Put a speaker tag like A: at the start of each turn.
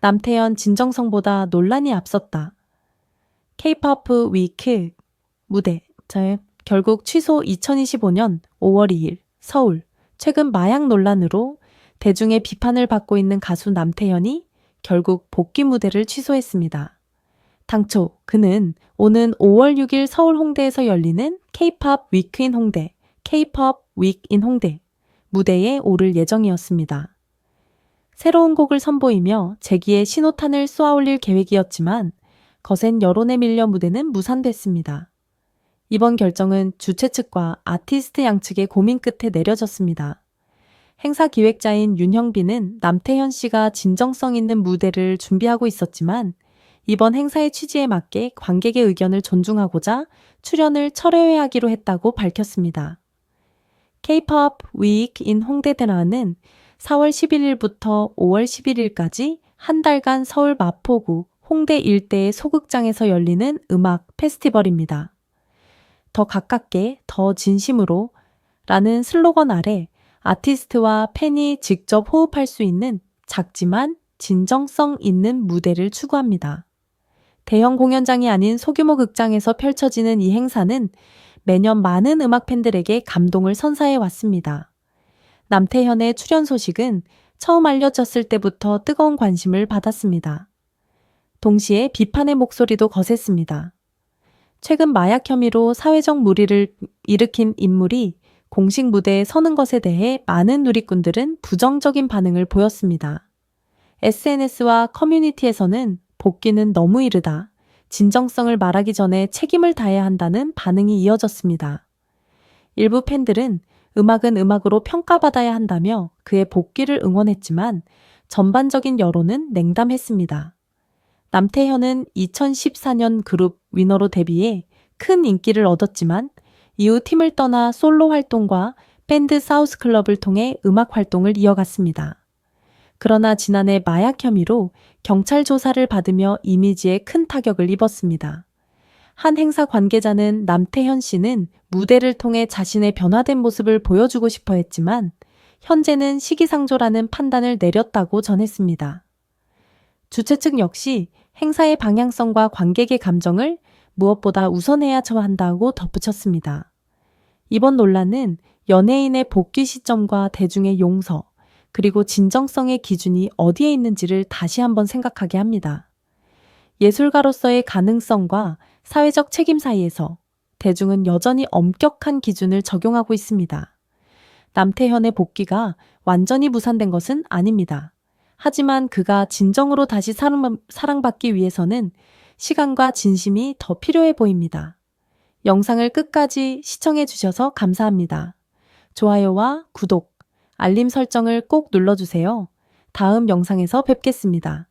A: 남태현 진정성보다 논란이 앞섰다. K-pop 위크 무대 저 결국 취소 2025년 5월 2일 서울 최근 마약 논란으로 대중의 비판을 받고 있는 가수 남태현이 결국 복귀 무대를 취소했습니다. 당초 그는 오는 5월 6일 서울 홍대에서 열리는 K-pop 위크인 홍대, K-pop 윅인 홍대 무대에 오를 예정이었습니다. 새로운 곡을 선보이며 재기에 신호탄을 쏘아올릴 계획이었지만 거센 여론에 밀려 무대는 무산됐습니다. 이번 결정은 주최 측과 아티스트 양측의 고민 끝에 내려졌습니다. 행사 기획자인 윤형빈은 남태현 씨가 진정성 있는 무대를 준비하고 있었지만 이번 행사의 취지에 맞게 관객의 의견을 존중하고자 출연을 철회하기로 했다고 밝혔습니다. K-pop Week in 홍대대라는 4월 11일부터 5월 11일까지 한 달간 서울 마포구 홍대 일대의 소극장에서 열리는 음악 페스티벌입니다. 더 가깝게, 더 진심으로 라는 슬로건 아래 아티스트와 팬이 직접 호흡할 수 있는 작지만 진정성 있는 무대를 추구합니다. 대형 공연장이 아닌 소규모 극장에서 펼쳐지는 이 행사는 매년 많은 음악 팬들에게 감동을 선사해 왔습니다. 남태현의 출연 소식은 처음 알려졌을 때부터 뜨거운 관심을 받았습니다. 동시에 비판의 목소리도 거셌습니다. 최근 마약 혐의로 사회적 물의를 일으킨 인물이 공식 무대에 서는 것에 대해 많은 누리꾼들은 부정적인 반응을 보였습니다. SNS와 커뮤니티에서는 복귀는 너무 이르다. 진정성을 말하기 전에 책임을 다해야 한다는 반응이 이어졌습니다. 일부 팬들은 음악은 음악으로 평가받아야 한다며 그의 복귀를 응원했지만 전반적인 여론은 냉담했습니다. 남태현은 2014년 그룹 위너로 데뷔해 큰 인기를 얻었지만 이후 팀을 떠나 솔로 활동과 밴드 사우스 클럽을 통해 음악 활동을 이어갔습니다. 그러나 지난해 마약 혐의로 경찰 조사를 받으며 이미지에 큰 타격을 입었습니다. 한 행사 관계자는 남태현 씨는 무대를 통해 자신의 변화된 모습을 보여주고 싶어 했지만 현재는 시기상조라는 판단을 내렸다고 전했습니다. 주최 측 역시 행사의 방향성과 관객의 감정을 무엇보다 우선해야 한다고 덧붙였습니다. 이번 논란은 연예인의 복귀 시점과 대중의 용서, 그리고 진정성의 기준이 어디에 있는지를 다시 한번 생각하게 합니다. 예술가로서의 가능성과 사회적 책임 사이에서 대중은 여전히 엄격한 기준을 적용하고 있습니다. 남태현의 복귀가 완전히 무산된 것은 아닙니다. 하지만 그가 진정으로 다시 사랑, 사랑받기 위해서는 시간과 진심이 더 필요해 보입니다. 영상을 끝까지 시청해 주셔서 감사합니다. 좋아요와 구독, 알림 설정을 꼭 눌러주세요. 다음 영상에서 뵙겠습니다.